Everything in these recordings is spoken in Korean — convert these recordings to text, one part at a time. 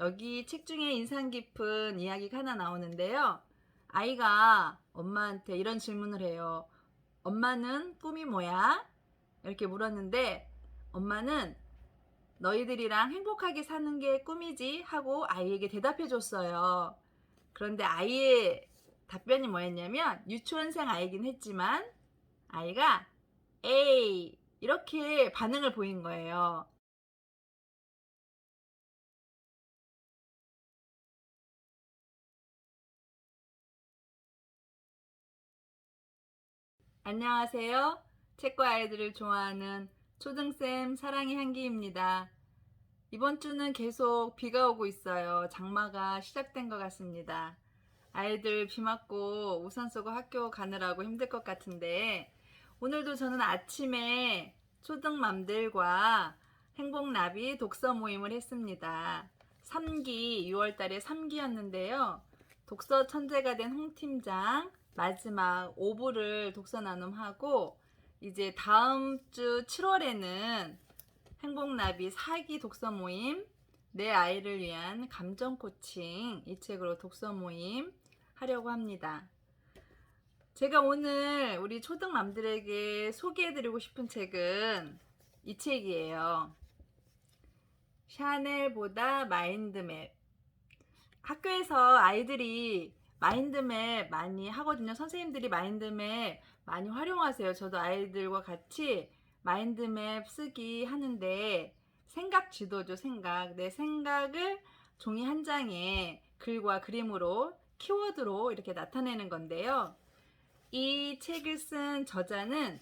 여기 책 중에 인상 깊은 이야기가 하나 나오는데요. 아이가 엄마한테 이런 질문을 해요. 엄마는 꿈이 뭐야? 이렇게 물었는데 엄마는 너희들이랑 행복하게 사는 게 꿈이지 하고 아이에게 대답해 줬어요. 그런데 아이의 답변이 뭐였냐면 유치원생 아이긴 했지만 아이가 에이 이렇게 반응을 보인 거예요. 안녕하세요. 책과 아이들을 좋아하는 초등쌤 사랑의 향기입니다. 이번 주는 계속 비가 오고 있어요. 장마가 시작된 것 같습니다. 아이들 비 맞고 우산 쓰고 학교 가느라고 힘들 것 같은데 오늘도 저는 아침에 초등맘들과 행복나비 독서 모임을 했습니다. 3기 6월 달에 3기였는데요. 독서 천재가 된 홍 팀장 마지막 5부를 독서 나눔하고 이제 다음 주 7월에는 행복나비 4기 독서 모임 내 아이를 위한 감정 코칭 이 책으로 독서 모임 하려고 합니다. 제가 오늘 우리 초등맘들에게 소개해드리고 싶은 책은 이 책이에요. 샤넬보다 마인드맵. 학교에서 아이들이 마인드맵 많이 하거든요. 선생님들이 마인드맵 많이 활용하세요. 저도 아이들과 같이 마인드맵 쓰기 하는데 생각 지도죠, 생각. 내 생각을 종이 한 장에 글과 그림으로 키워드로 이렇게 나타내는 건데요. 이 책을 쓴 저자는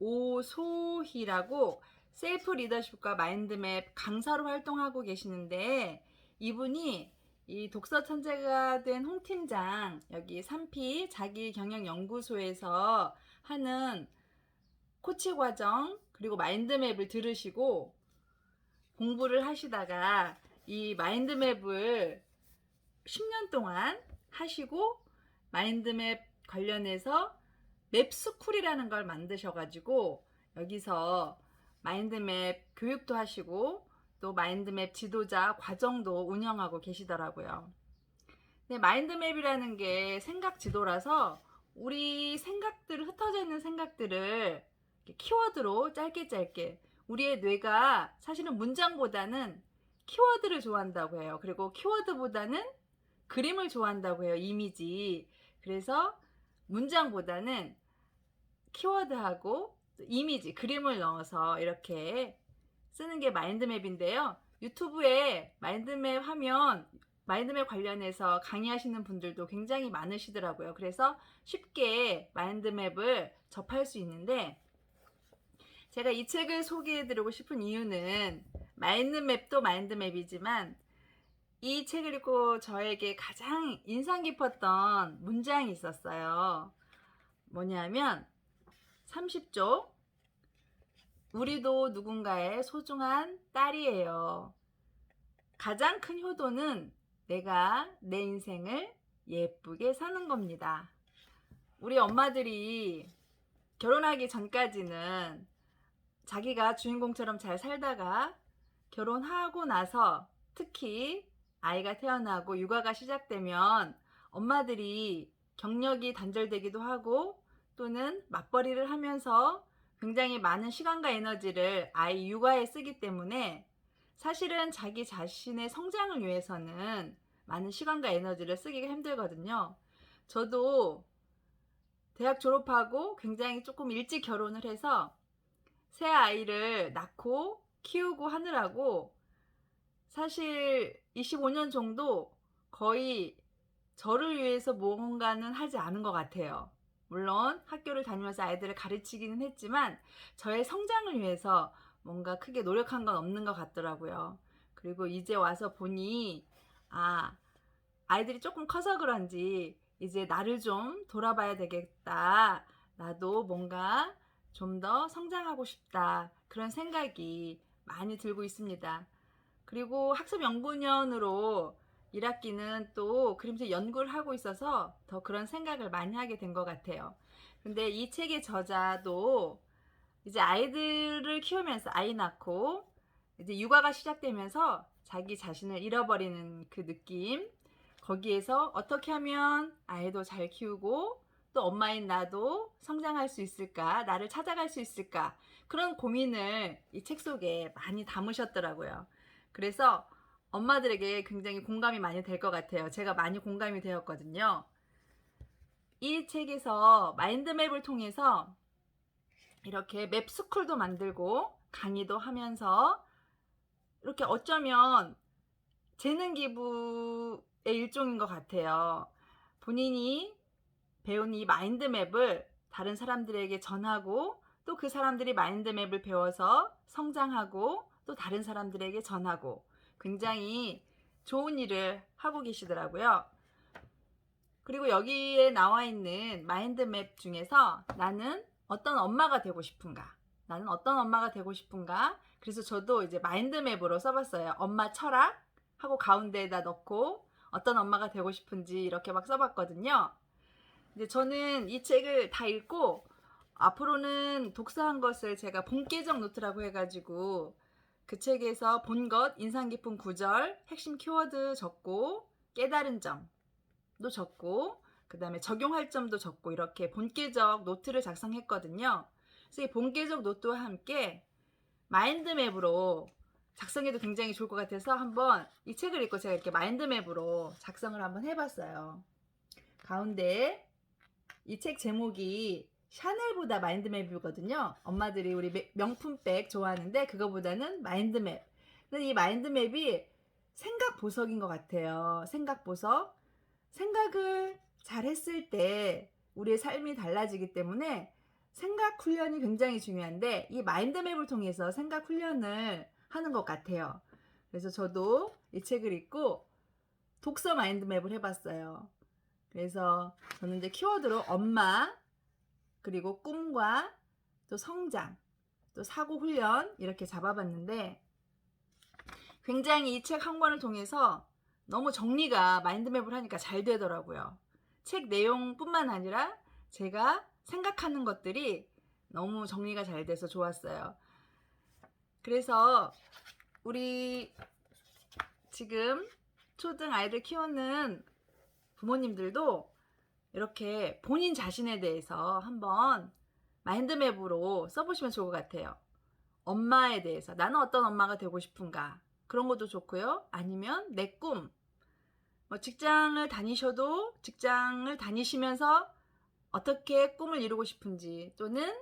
오소희라고 셀프 리더십과 마인드맵 강사로 활동하고 계시는데 이분이 이 독서 천재가 된 홍 팀장 여기 3P 자기 경영 연구소에서 하는 코치 과정 그리고 마인드맵을 들으시고 공부를 하시다가 이 마인드맵을 10년 동안 하시고 마인드맵 관련해서 맵스쿨이라는 걸 만드셔 가지고 여기서 마인드맵 교육도 하시고 또 마인드맵 지도자 과정도 운영하고 계시더라고요. 근데 마인드맵이라는 게 생각 지도라서 우리 생각들 흩어져 있는 생각들을 키워드로 짧게 짧게 우리의 뇌가 사실은 문장보다는 키워드를 좋아한다고 해요. 그리고 키워드보다는 그림을 좋아한다고 해요. 이미지. 그래서 문장보다는 키워드하고 이미지, 그림을 넣어서 이렇게 쓰는 게 마인드맵인데요. 유튜브에 마인드맵 하면 마인드맵 관련해서 강의하시는 분들도 굉장히 많으시더라고요. 그래서 쉽게 마인드맵을 접할 수 있는데 제가 이 책을 소개해드리고 싶은 이유는 마인드맵도 마인드맵이지만 이 책을 읽고 저에게 가장 인상 깊었던 문장이 있었어요. 뭐냐면 30조 우리도 누군가의 소중한 딸이에요. 가장 큰 효도는 내가 내 인생을 예쁘게 사는 겁니다. 우리 엄마들이 결혼하기 전까지는 자기가 주인공처럼 잘 살다가 결혼하고 나서 특히 아이가 태어나고 육아가 시작되면 엄마들이 경력이 단절되기도 하고 또는 맞벌이를 하면서 굉장히 많은 시간과 에너지를 아이 육아에 쓰기 때문에 사실은 자기 자신의 성장을 위해서는 많은 시간과 에너지를 쓰기가 힘들거든요. 저도 대학 졸업하고 굉장히 조금 일찍 결혼을 해서 새 아이를 낳고 키우고 하느라고 사실 25년 정도 거의 저를 위해서 뭔가는 하지 않은 것 같아요. 물론 학교를 다니면서 아이들을 가르치기는 했지만 저의 성장을 위해서 뭔가 크게 노력한 건 없는 것 같더라고요. 그리고 이제 와서 보니 아 아이들이 조금 커서 그런지 이제 나를 좀 돌아봐야 되겠다. 나도 뭔가 좀 더 성장하고 싶다. 그런 생각이 많이 들고 있습니다. 그리고 학습 연구년으로 1학기는 또 그림체 연구를 하고 있어서 더 그런 생각을 많이 하게 된 것 같아요. 근데 이 책의 저자도 이제 아이들을 키우면서 아이 낳고 이제 육아가 시작되면서 자기 자신을 잃어버리는 그 느낌. 거기에서 어떻게 하면 아이도 잘 키우고 또 엄마인 나도 성장할 수 있을까? 나를 찾아갈 수 있을까? 그런 고민을 이 책 속에 많이 담으셨더라고요. 그래서 엄마들에게 굉장히 공감이 많이 될 것 같아요. 제가 많이 공감이 되었거든요. 이 책에서 마인드맵을 통해서 이렇게 맵 스쿨도 만들고 강의도 하면서 이렇게 어쩌면 재능 기부의 일종인 것 같아요. 본인이 배운 이 마인드맵을 다른 사람들에게 전하고 또 그 사람들이 마인드맵을 배워서 성장하고 또 다른 사람들에게 전하고 굉장히 좋은 일을 하고 계시더라고요. 그리고 여기에 나와 있는 마인드맵 중에서 나는 어떤 엄마가 되고 싶은가? 나는 어떤 엄마가 되고 싶은가? 그래서 저도 이제 마인드맵으로 써봤어요. 엄마 철학 하고 가운데에다 넣고 어떤 엄마가 되고 싶은지 이렇게 막 써봤거든요. 이제 저는 이 책을 다 읽고 앞으로는 독서한 것을 제가 본계적 노트라고 해가지고 그 책에서 본 것, 인상 깊은 구절, 핵심 키워드 적고 깨달은 점도 적고 그 다음에 적용할 점도 적고 이렇게 본계적 노트를 작성했거든요. 그래서 이 본계적 노트와 함께 마인드맵으로 작성해도 굉장히 좋을 것 같아서 한번 이 책을 읽고 제가 이렇게 마인드맵으로 작성을 한번 해봤어요. 가운데 이 책 제목이 샤넬보다 마인드맵이거든요. 엄마들이 우리 매- 명품백 좋아하는데 그거보다는 마인드맵. 근데 이 마인드맵이 생각 보석인 것 같아요. 생각 보석. 생각을 잘 했을 때 우리의 삶이 달라지기 때문에 생각 훈련이 굉장히 중요한데 이 마인드맵을 통해서 생각 훈련을 하는 것 같아요. 그래서 저도 이 책을 읽고 독서 마인드맵을 해봤어요. 그래서 저는 이제 키워드로 엄마, 그리고 꿈과 또 성장, 또 사고 훈련 이렇게 잡아봤는데 굉장히 이 책 한 권을 통해서 너무 정리가 마인드맵을 하니까 잘 되더라고요. 책 내용뿐만 아니라 제가 생각하는 것들이 너무 정리가 잘 돼서 좋았어요. 그래서 우리 지금 초등 아이들 키우는 부모님들도 이렇게 본인 자신에 대해서 한번 마인드맵으로 써보시면 좋을 것 같아요. 엄마에 대해서 나는 어떤 엄마가 되고 싶은가 그런 것도 좋고요. 아니면 내 꿈. 뭐 직장을 다니셔도 직장을 다니시면서 어떻게 꿈을 이루고 싶은지 또는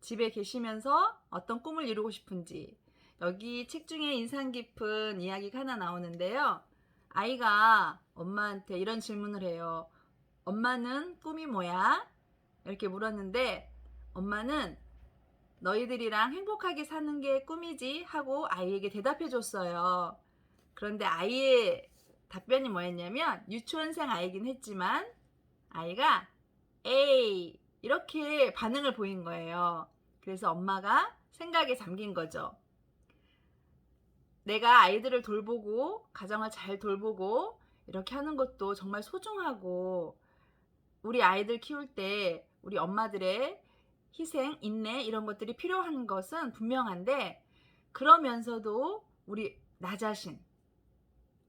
집에 계시면서 어떤 꿈을 이루고 싶은지 여기 책 중에 인상 깊은 이야기가 하나 나오는데요. 아이가 엄마한테 이런 질문을 해요. 엄마는 꿈이 뭐야? 이렇게 물었는데 엄마는 너희들이랑 행복하게 사는 게 꿈이지 하고 아이에게 대답해 줬어요. 그런데 아이의 답변이 뭐였냐면 유치원생 아이긴 했지만 아이가 에이 이렇게 반응을 보인 거예요. 그래서 엄마가 생각에 잠긴 거죠. 내가 아이들을 돌보고 가정을 잘 돌보고 이렇게 하는 것도 정말 소중하고 우리 아이들 키울 때 우리 엄마들의 희생, 인내 이런 것들이 필요한 것은 분명한데 그러면서도 우리 나 자신,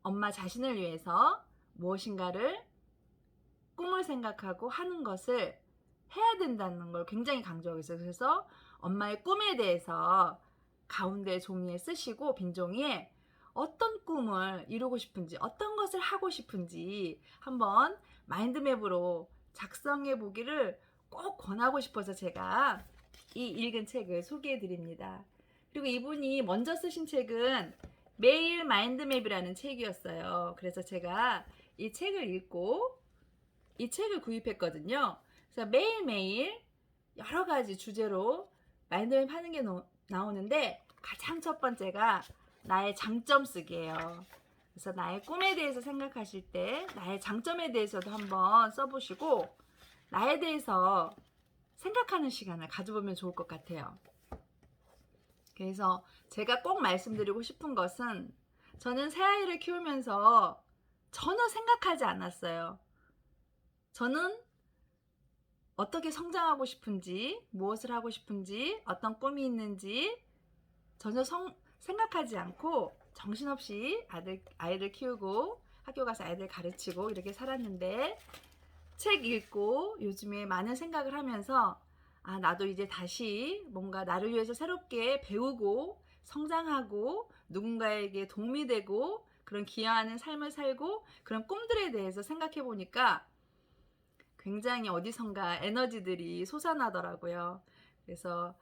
엄마 자신을 위해서 무엇인가를 꿈을 생각하고 하는 것을 해야 된다는 걸 굉장히 강조하고 있어요. 그래서 엄마의 꿈에 대해서 가운데 종이에 쓰시고 빈 종이에 어떤 꿈을 이루고 싶은지 어떤 것을 하고 싶은지 한번 마인드맵으로 작성해 보기를 꼭 권하고 싶어서 제가 이 읽은 책을 소개해 드립니다. 그리고 이분이 먼저 쓰신 책은 매일 마인드맵이라는 책이었어요. 그래서 제가 이 책을 읽고 이 책을 구입했거든요. 그래서 매일매일 여러 가지 주제로 마인드맵 하는 게 노- 나오는데 가장 첫 번째가 나의 장점 쓰기예요. 그래서 나의 꿈에 대해서 생각하실 때 나의 장점에 대해서도 한번 써보시고 나에 대해서 생각하는 시간을 가져보면 좋을 것 같아요. 그래서 제가 꼭 말씀드리고 싶은 것은 저는 새 아이를 키우면서 전혀 생각하지 않았어요. 저는 어떻게 성장하고 싶은지, 무엇을 하고 싶은지, 어떤 꿈이 있는지 전혀 성- 생각하지 않고 정신없이 아들, 아이들 키우고 학교 가서 아이들 가르치고 이렇게 살았는데 책 읽고 요즘에 많은 생각을 하면서 아, 나도 이제 다시 뭔가 나를 위해서 새롭게 배우고 성장하고 누군가에게 도움이 되고 그런 기여하는 삶을 살고 그런 꿈들에 대해서 생각해 보니까 굉장히 어디선가 에너지들이 솟아나더라고요. 그래서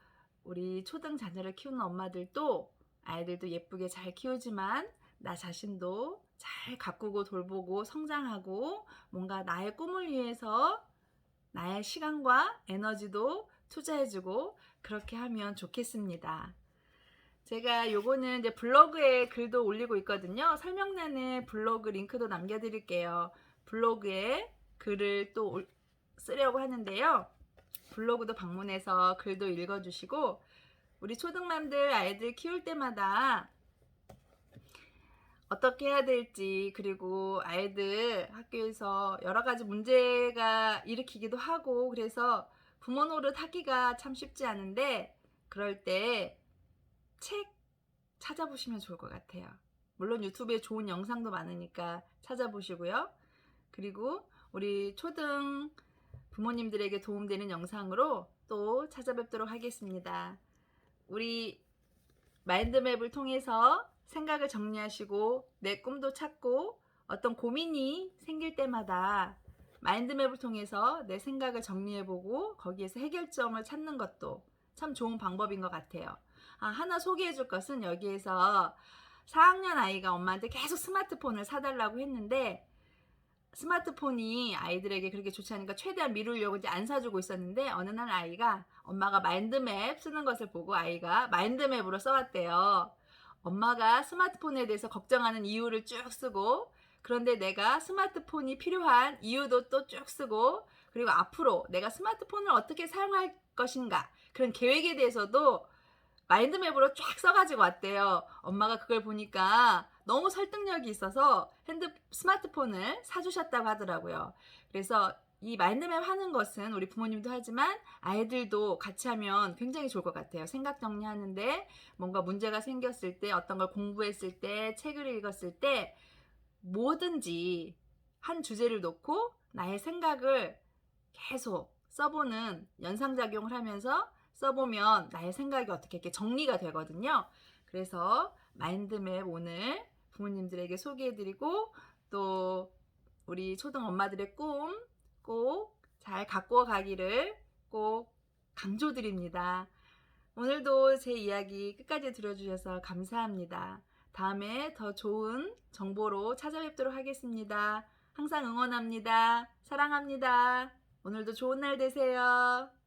우리 초등 자녀를 키우는 엄마들도 아이들도 예쁘게 잘 키우지만 나 자신도 잘 가꾸고 돌보고 성장하고 뭔가 나의 꿈을 위해서 나의 시간과 에너지도 투자해주고 그렇게 하면 좋겠습니다. 제가 요거는 이제 블로그에 글도 올리고 있거든요. 설명란에 블로그 링크도 남겨드릴게요. 블로그에 글을 또 올- 쓰려고 하는데요. 블로그도 방문해서 글도 읽어주시고 우리 초등맘들 아이들 키울 때마다 어떻게 해야 될지 그리고 아이들 학교에서 여러 가지 문제가 일으키기도 하고 그래서 부모 노릇 하기가 참 쉽지 않은데 그럴 때 책 찾아보시면 좋을 것 같아요. 물론 유튜브에 좋은 영상도 많으니까 찾아보시고요. 그리고 우리 초등 부모님들에게 도움되는 영상으로 또 찾아뵙도록 하겠습니다. 우리 마인드맵을 통해서 생각을 정리하시고 내 꿈도 찾고 어떤 고민이 생길 때마다 마인드맵을 통해서 내 생각을 정리해보고 거기에서 해결점을 찾는 것도 참 좋은 방법인 것 같아요. 아, 하나 소개해 줄 것은 여기에서 4학년 아이가 엄마한테 계속 스마트폰을 사달라고 했는데 스마트폰이 아이들에게 그렇게 좋지 않으니까 최대한 미루려고 이제 안 사주고 있었는데 어느 날 아이가 엄마가 마인드맵 쓰는 것을 보고 아이가 마인드맵으로 써왔대요. 엄마가 스마트폰에 대해서 걱정하는 이유를 쭉 쓰고 그런데 내가 스마트폰이 필요한 이유도 또 쭉 쓰고 그리고 앞으로 내가 스마트폰을 어떻게 사용할 것인가 그런 계획에 대해서도 마인드맵으로 쫙 써가지고 왔대요. 엄마가 그걸 보니까 너무 설득력이 있어서 핸드 스마트폰을 사주셨다고 하더라고요. 그래서 이 마인드맵 하는 것은 우리 부모님도 하지만 아이들도 같이 하면 굉장히 좋을 것 같아요. 생각 정리하는데 뭔가 문제가 생겼을 때 어떤 걸 공부했을 때 책을 읽었을 때 뭐든지 한 주제를 놓고 나의 생각을 계속 써보는 연상작용을 하면서 써보면 나의 생각이 어떻게 이렇게 정리가 되거든요. 그래서 마인드맵 오늘 부모님들에게 소개해드리고 또 우리 초등 엄마들의 꿈 꼭 잘 갖고 가기를 꼭 강조드립니다. 오늘도 제 이야기 끝까지 들어주셔서 감사합니다. 다음에 더 좋은 정보로 찾아뵙도록 하겠습니다. 항상 응원합니다. 사랑합니다. 오늘도 좋은 날 되세요.